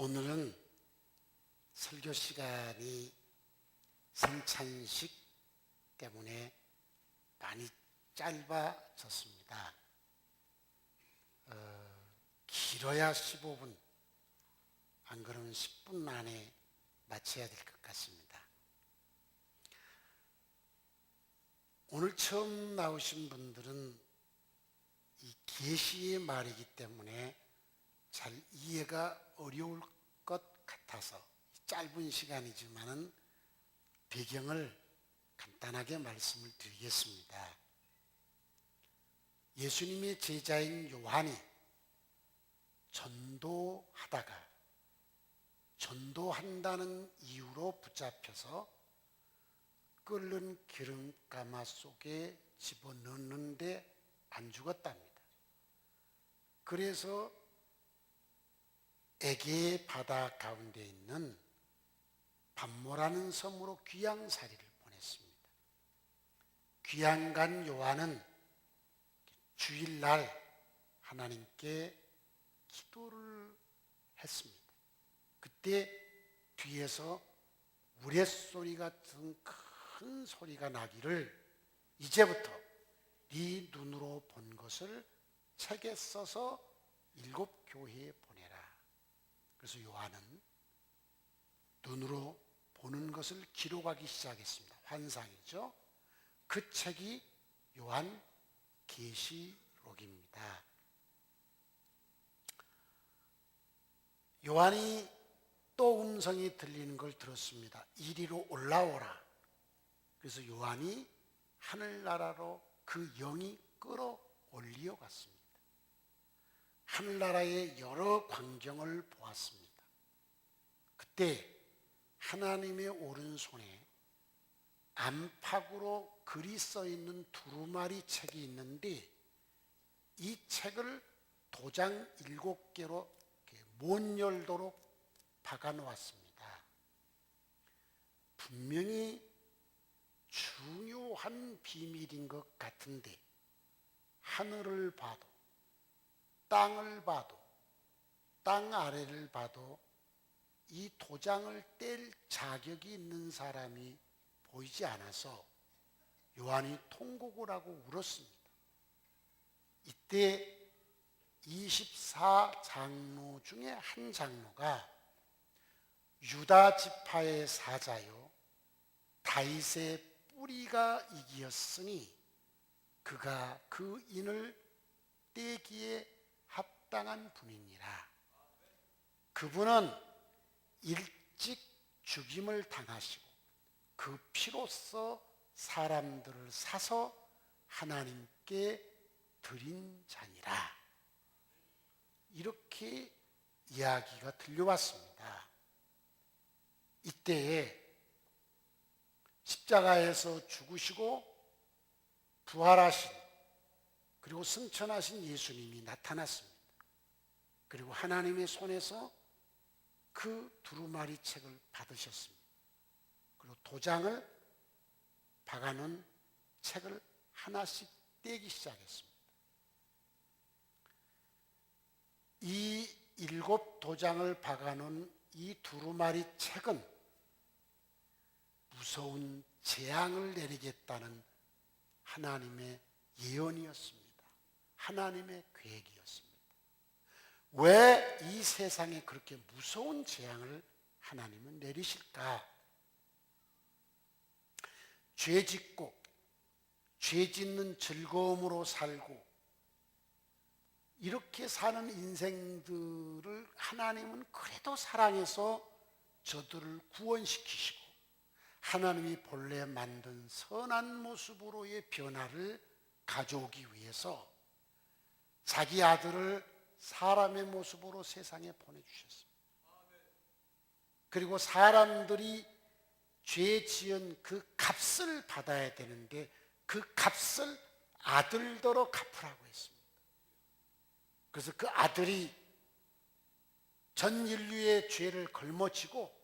오늘은 설교 시간이 성찬식 때문에 많이 짧아졌습니다. 어, 길어야 15분, 안 그러면 10분 안에 마쳐야 될 것 같습니다. 오늘 처음 나오신 분들은 이 계시의 말이기 때문에 잘 이해가 어려울 것 같아서 짧은 시간이지만은 배경을 간단하게 말씀을 드리겠습니다. 예수님의 제자인 요한이 전도하다가 전도한다는 이유로 붙잡혀서 끓는 기름가마 속에 집어넣는데 안 죽었답니다. 그래서 에게 바다 가운데 있는 밤모라는 섬으로 귀양살이를 보냈습니다. 귀양간 요한은 주일날 하나님께 기도를 했습니다. 그때 뒤에서 우레소리 같은 큰 소리가 나기를 이제부터 네 눈으로 본 것을 책에 써서 일곱 교회에. 그래서 요한은 눈으로 보는 것을 기록하기 시작했습니다. 환상이죠. 그 책이 요한 계시록입니다. 요한이 또 음성이 들리는 걸 들었습니다. 이리로 올라오라. 그래서 요한이 하늘나라로 그 영이 끌어올리어 갔습니다. 하늘나라의 여러 광경을 보았습니다. 그때 하나님의 오른손에 안팎으로 글이 써 있는 두루마리 책이 있는데 이 책을 도장 일곱 개로 못 열도록 박아 놓았습니다. 분명히 중요한 비밀인 것 같은데 하늘을 봐도 땅을 봐도 땅 아래를 봐도 이 도장을 뗄 자격이 있는 사람이 보이지 않아서 요한이 통곡을 하고 울었습니다. 이때 24 장로 중에 한 장로가 유다 지파의 사자요 다윗의 뿌리가 이기었으니 그가 그 인을 떼기에 합당한 분이니라. 그분은 일찍 죽임을 당하시고 그 피로써 사람들을 사서 하나님께 드린 자니라. 이렇게 이야기가 들려왔습니다. 이때에 십자가에서 죽으시고 부활하신 그리고 승천하신 예수님이 나타났습니다. 그리고 하나님의 손에서 그 두루마리 책을 받으셨습니다. 그리고 도장을 박아놓은 책을 하나씩 떼기 시작했습니다. 이 일곱 도장을 박아놓은 이 두루마리 책은 무서운 재앙을 내리겠다는 하나님의 예언이었습니다. 하나님의 계획이었습니다. 왜 이 세상에 그렇게 무서운 재앙을 하나님은 내리실까? 죄 짓고, 죄 짓는 즐거움으로 살고, 이렇게 사는 인생들을 하나님은 그래도 사랑해서 저들을 구원시키시고, 하나님이 본래 만든 선한 모습으로의 변화를 가져오기 위해서 자기 아들을 사람의 모습으로 세상에 보내주셨습니다. 그리고 사람들이 죄 지은 그 값을 받아야 되는데 그 값을 아들더러 갚으라고 했습니다. 그래서 그 아들이 전 인류의 죄를 걸머지고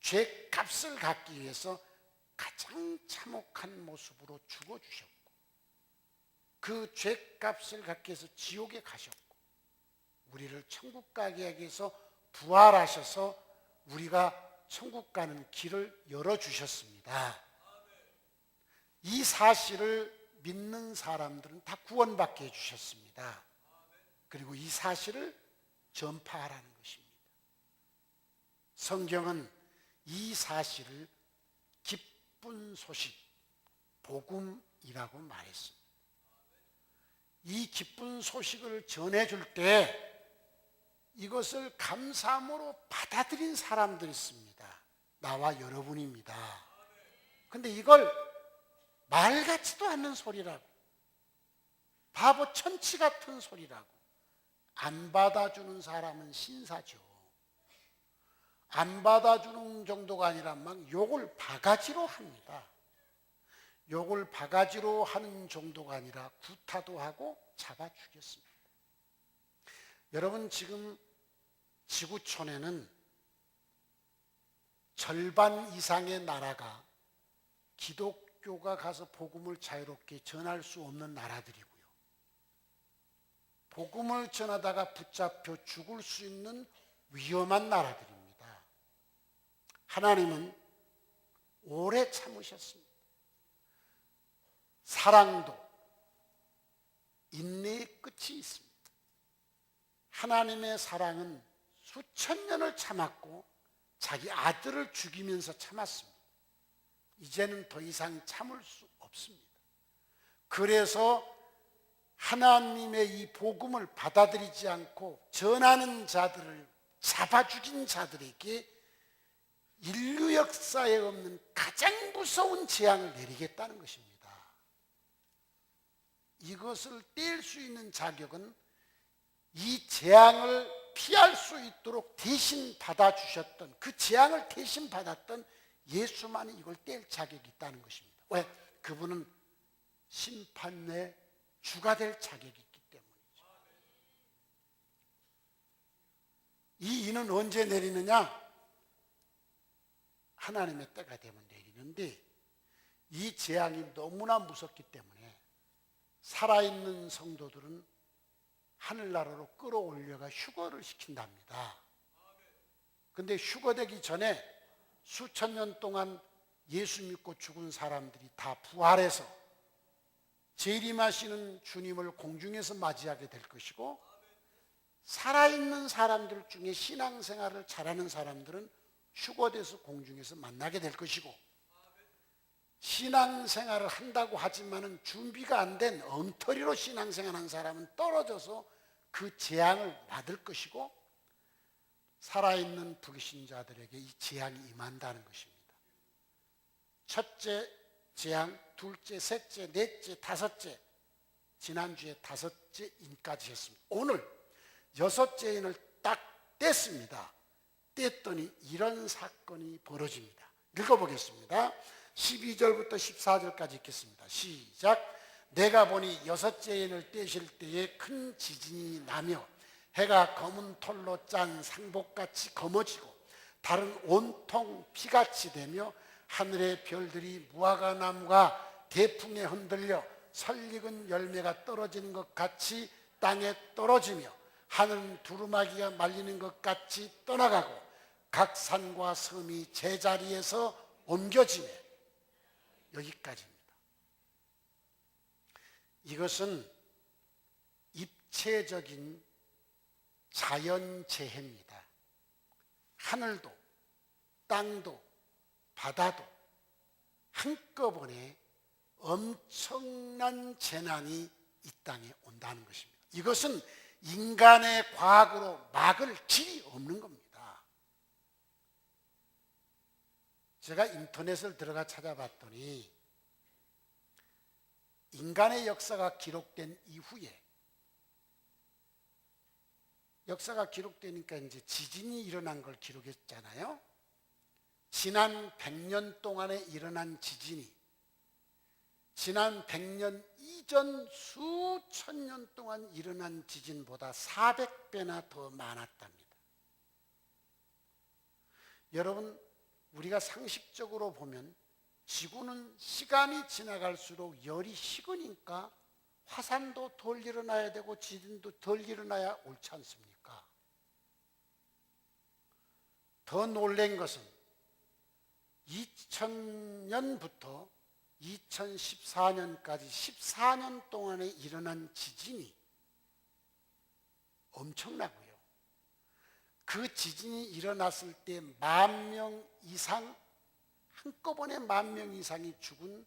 죄 값을 갚기 위해서 가장 참혹한 모습으로 죽어주셨고 그 죄 값을 갚기 위해서 지옥에 가셨고 우리를 천국 가게 하기 위해서 부활하셔서 우리가 천국 가는 길을 열어주셨습니다. 이 사실을 믿는 사람들은 다 구원받게 해주셨습니다. 그리고 이 사실을 전파하라는 것입니다. 성경은 이 사실을 기쁜 소식, 복음이라고 말했습니다. 이 기쁜 소식을 전해줄 때 이것을 감사함으로 받아들인 사람들이 있습니다. 나와 여러분입니다. 근데 이걸 말 같지도 않는 소리라고, 바보 천치 같은 소리라고, 안 받아주는 사람은 신사죠. 안 받아주는 정도가 아니라 막 욕을 바가지로 합니다. 욕을 바가지로 하는 정도가 아니라 구타도 하고 잡아 죽였습니다. 여러분 지금 지구촌에는 절반 이상의 나라가 기독교가 가서 복음을 자유롭게 전할 수 없는 나라들이고요. 복음을 전하다가 붙잡혀 죽을 수 있는 위험한 나라들입니다. 하나님은 오래 참으셨습니다. 사랑도 인내의 끝이 있습니다. 하나님의 사랑은 수천 년을 참았고 자기 아들을 죽이면서 참았습니다. 이제는 더 이상 참을 수 없습니다. 그래서 하나님의 이 복음을 받아들이지 않고 전하는 자들을 잡아 죽인 자들에게 인류 역사에 없는 가장 무서운 재앙을 내리겠다는 것입니다. 이것을 뗄 수 있는 자격은 이 재앙을 피할 수 있도록 대신 받아주셨던 그 재앙을 대신 받았던 예수만이 이걸 뗄 자격이 있다는 것입니다. 왜? 그분은 심판의 주가 될 자격이 있기 때문이죠. 이 인은 언제 내리느냐? 하나님의 때가 되면 내리는데 이 재앙이 너무나 무섭기 때문에 살아있는 성도들은 하늘나라로 끌어올려가 휴거를 시킨답니다. 근데 휴거되기 전에 수천 년 동안 예수 믿고 죽은 사람들이 다 부활해서 재림하시는 주님을 공중에서 맞이하게 될 것이고 살아있는 사람들 중에 신앙생활을 잘하는 사람들은 휴거돼서 공중에서 만나게 될 것이고 신앙생활을 한다고 하지만은 준비가 안 된 엉터리로 신앙생활한 사람은 떨어져서 그 재앙을 받을 것이고 살아있는 불신자들에게 이 재앙이 임한다는 것입니다. 첫째 재앙, 둘째, 셋째, 넷째, 다섯째 지난주에 다섯째 인까지 했습니다. 오늘 여섯째 인을 딱 뗐습니다. 뗐더니 이런 사건이 벌어집니다. 읽어보겠습니다. 12절부터 14절까지 읽겠습니다. 시작. 내가 보니 여섯째 인을 떼실 때에 큰 지진이 나며 해가 검은 털로 짠 상복같이 검어지고 달은 온통 피같이 되며 하늘의 별들이 무화과 나무가 대풍에 흔들려 설익은 열매가 떨어지는 것 같이 땅에 떨어지며 하늘 두루마기가 말리는 것 같이 떠나가고 각 산과 섬이 제자리에서 옮겨지며 여기까지입니다. 이것은 입체적인 자연재해입니다. 하늘도, 땅도, 바다도 한꺼번에 엄청난 재난이 이 땅에 온다는 것입니다. 이것은 인간의 과학으로 막을 길이 없는 겁니다. 제가 인터넷을 들어가 찾아봤더니 인간의 역사가 기록된 이후에 역사가 기록되니까 이제 지진이 일어난 걸 기록했잖아요. 지난 100년 동안에 일어난 지진이 지난 100년 이전 수천 년 동안 일어난 지진보다 400배나 더 많았답니다. 여러분, 우리가 상식적으로 보면 지구는 시간이 지나갈수록 열이 식으니까 화산도 덜 일어나야 되고 지진도 덜 일어나야 옳지 않습니까? 더 놀란 것은 2000년부터 2014년까지 14년 동안에 일어난 지진이 엄청나고요. 그 지진이 일어났을 때 만 명 이상 한꺼번에 만 명 이상이 죽은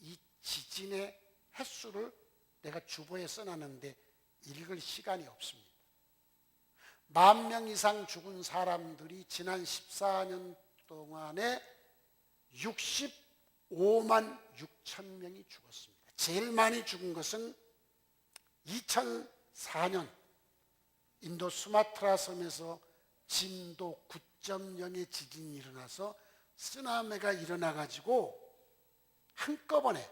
이 지진의 횟수를 내가 주보에 써놨는데 읽을 시간이 없습니다. 만 명 이상 죽은 사람들이 지난 14년 동안에 65만 6천 명이 죽었습니다. 제일 많이 죽은 것은 2004년 인도 수마트라 섬에서 진도 9.0의 지진이 일어나서 쓰나미가 일어나 가지고 한꺼번에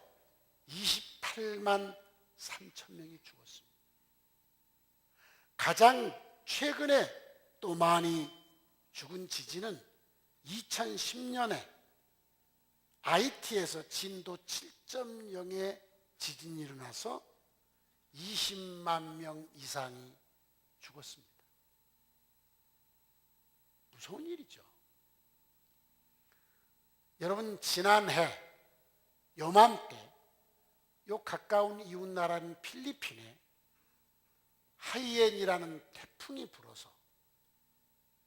28만 3천 명이 죽었습니다. 가장 최근에 또 많이 죽은 지진은 2010년에 IT에서 진도 7.0의 지진이 일어나서 20만 명 이상이 죽었습니다. 무서운 일이죠. 여러분 지난해 요맘때 요 가까운 이웃 나라인 필리핀에 하이엔이라는 태풍이 불어서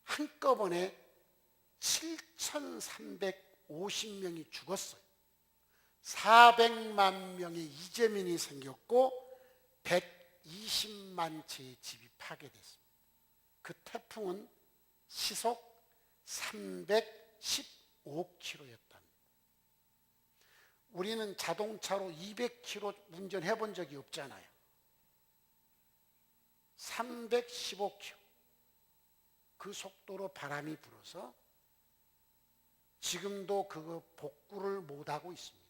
한꺼번에 7,350명이 죽었어요. 400만 명의 이재민이 생겼고 120만 채의 집이 파괴됐습니다. 그 태풍은 시속 315km였답니다. 우리는 자동차로 200km 운전해 본 적이 없잖아요. 315km. 그 속도로 바람이 불어서 지금도 그거 복구를 못하고 있습니다.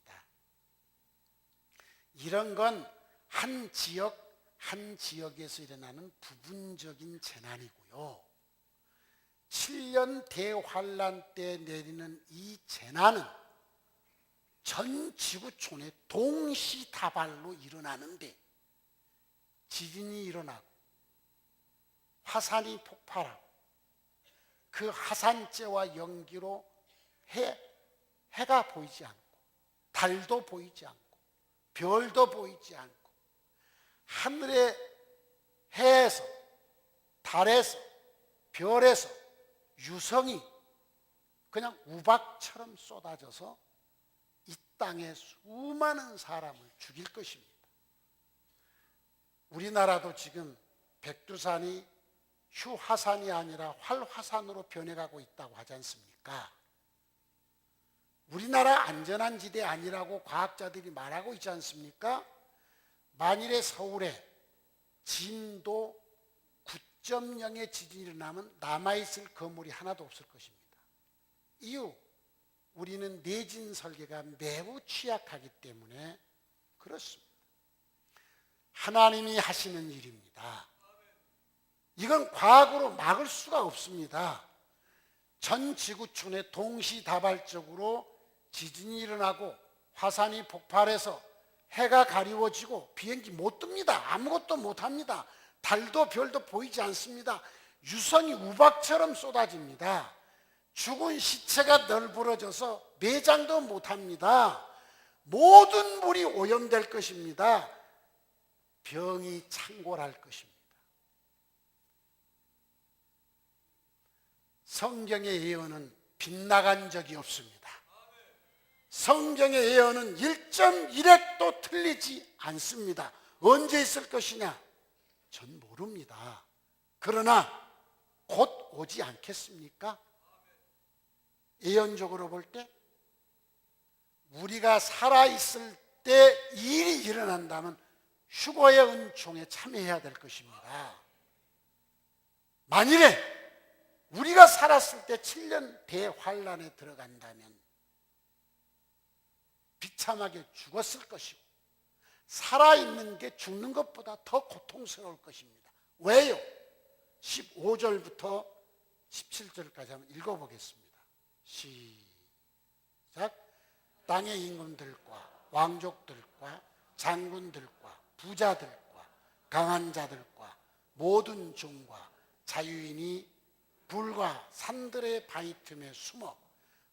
이런 건 한 지역, 한 지역에서 일어나는 부분적인 재난이고요. 7년 대환란 때 내리는 이 재난은 전 지구촌에 동시다발로 일어나는데 지진이 일어나고 화산이 폭발하고 그 화산재와 연기로 해, 해가 보이지 않고 달도 보이지 않고 별도 보이지 않고 하늘의 해에서 달에서 별에서 유성이 그냥 우박처럼 쏟아져서 이 땅에 수많은 사람을 죽일 것입니다. 우리나라도 지금 백두산이 휴화산이 아니라 활화산으로 변해가고 있다고 하지 않습니까? 우리나라 안전한 지대 아니라고 과학자들이 말하고 있지 않습니까? 만일에 서울에 진도 9.0의 지진이 일어나면 남아있을 건물이 하나도 없을 것입니다. 이유, 우리는 내진 설계가 매우 취약하기 때문에 그렇습니다. 하나님이 하시는 일입니다. 이건 과학으로 막을 수가 없습니다. 전 지구촌에 동시다발적으로 지진이 일어나고 화산이 폭발해서 해가 가리워지고 비행기 못 뜹니다. 아무것도 못 합니다. 달도 별도 보이지 않습니다. 유성이 우박처럼 쏟아집니다. 죽은 시체가 널브러져서 매장도 못 합니다. 모든 물이 오염될 것입니다. 병이 창궐할 것입니다. 성경의 예언은 빗나간 적이 없습니다. 성경의 예언은 1.1핵도 틀리지 않습니다. 언제 있을 것이냐? 전 모릅니다. 그러나 곧 오지 않겠습니까? 예언적으로 볼 때 우리가 살아있을 때 일이 일어난다면 휴거의 은총에 참여해야 될 것입니다. 만일에 우리가 살았을 때 7년 대환란에 들어간다면 비참하게 죽었을 것이고 살아있는 게 죽는 것보다 더 고통스러울 것입니다. 왜요? 15절부터 17절까지 한번 읽어보겠습니다. 시작. 땅의 임금들과 왕족들과 장군들과 부자들과 강한 자들과 모든 종과 자유인이 굴과 산들의 바위 틈에 숨어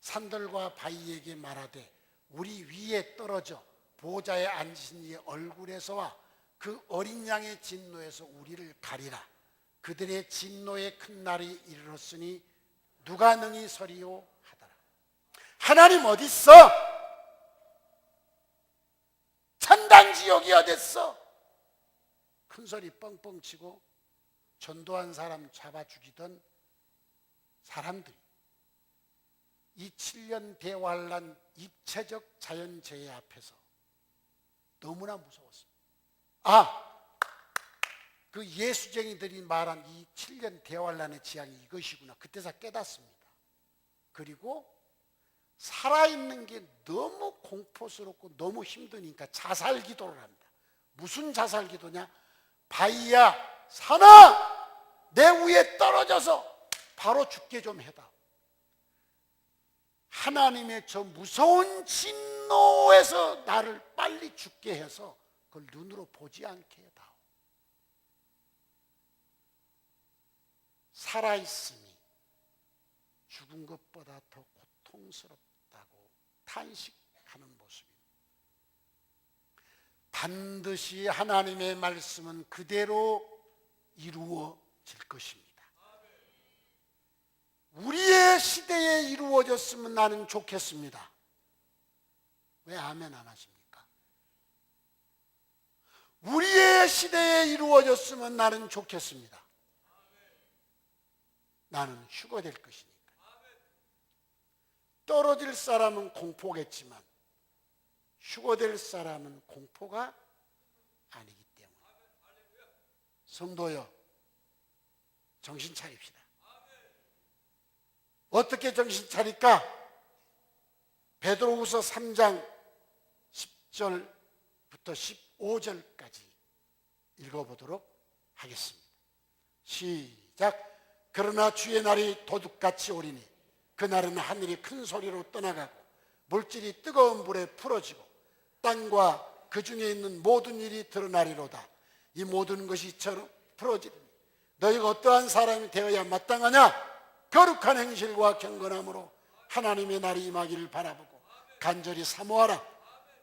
산들과 바위에게 말하되 우리 위에 떨어져 보좌에 앉으신 이의 얼굴에서와 그 어린 양의 진노에서 우리를 가리라 그들의 진노의 큰 날이 이르렀으니 누가 능히 서리요 하더라 하나님 어디 있어? 천당 지옥이 어딨어? 큰 소리 뻥뻥 치고 전도한 사람 잡아 죽이던 사람들 이이 7년 대환란 입체적 자연재해 앞에서 너무나 무서웠습니다. 아, 그 예수쟁이들이 말한 이 7년 대환란의 지향이 이것이구나. 그때서 깨닫습니다. 그리고 살아있는 게 너무 공포스럽고 너무 힘드니까 자살 기도를 합니다. 무슨 자살 기도냐? 바이야, 산아! 내 위에 떨어져서 바로 죽게 좀 해다. 하나님의 저 무서운 진노에서 나를 빨리 죽게 해서 그걸 눈으로 보지 않게 해다오. 살아있음이 죽은 것보다 더 고통스럽다고 탄식하는 모습입니다. 반드시 하나님의 말씀은 그대로 이루어질 것입니다. 우리의 시대에 이루어졌으면 나는 좋겠습니다. 왜 아멘 안 하십니까? 우리의 시대에 이루어졌으면 나는 좋겠습니다. 나는 휴거될 것이니까. 떨어질 사람은 공포겠지만 휴거될 사람은 공포가 아니기 때문에 성도여 정신 차립시다. 어떻게 정신 차릴까? 베드로후서 3장 10절부터 15절까지 읽어보도록 하겠습니다. 시작. 그러나 주의 날이 도둑같이 오리니 그날은 하늘이 큰 소리로 떠나가고 물질이 뜨거운 불에 풀어지고 땅과 그 중에 있는 모든 일이 드러나리로다. 이 모든 것이 처럼 풀어지니 너희가 어떠한 사람이 되어야 마땅하냐? 거룩한 행실과 경건함으로 하나님의 날이 임하기를 바라보고 간절히 사모하라.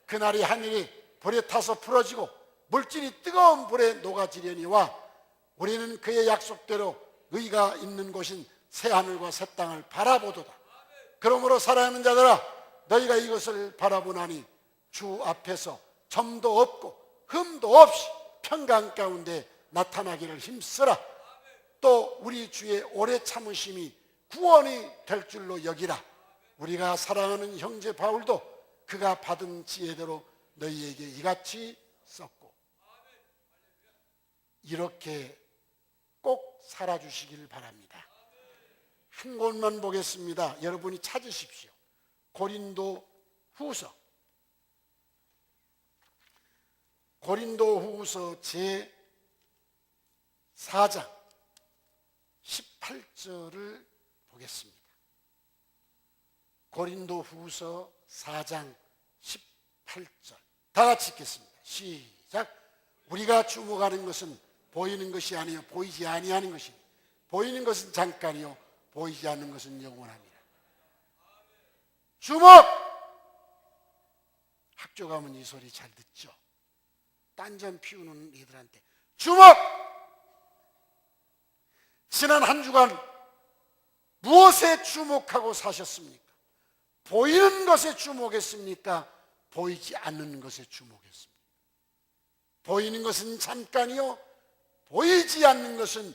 그날이 하늘이 불에 타서 풀어지고 물질이 뜨거운 불에 녹아지려니와 우리는 그의 약속대로 의가 있는 곳인 새 하늘과 새 땅을 바라보도다. 그러므로 사랑하는 자들아 너희가 이것을 바라보나니 주 앞에서 점도 없고 흠도 없이 평강 가운데 나타나기를 힘쓰라. 또 우리 주의 오래 참으심이 구원이 될 줄로 여기라. 우리가 사랑하는 형제 바울도 그가 받은 지혜대로 너희에게 이같이 썼고 이렇게 꼭 살아주시길 바랍니다. 한 곳만 보겠습니다. 여러분이 찾으십시오. 고린도 후서. 고린도 후서 제 4장 18절을 보겠습니다. 고린도 후서 4장 18절. 다 같이 읽겠습니다. 시작. 우리가 주목하는 것은 보이는 것이 아니요 보이지 아니하는 것이 보이는 것은 잠깐이요 보이지 않는 것은 영원합니다. 주목! 학교 가면 이 소리 잘 듣죠? 딴전 피우는 이들한테 주목! 지난 한 주간 무엇에 주목하고 사셨습니까? 보이는 것에 주목했습니까? 보이지 않는 것에 주목했습니까? 보이는 것은 잠깐이요 보이지 않는 것은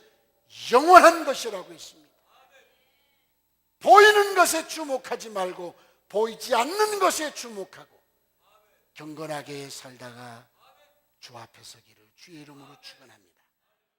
영원한 것이라고 했습니다. 보이는 것에 주목하지 말고 보이지 않는 것에 주목하고 경건하게 살다가 주 앞에 서기를 주의 이름으로 축원합니다.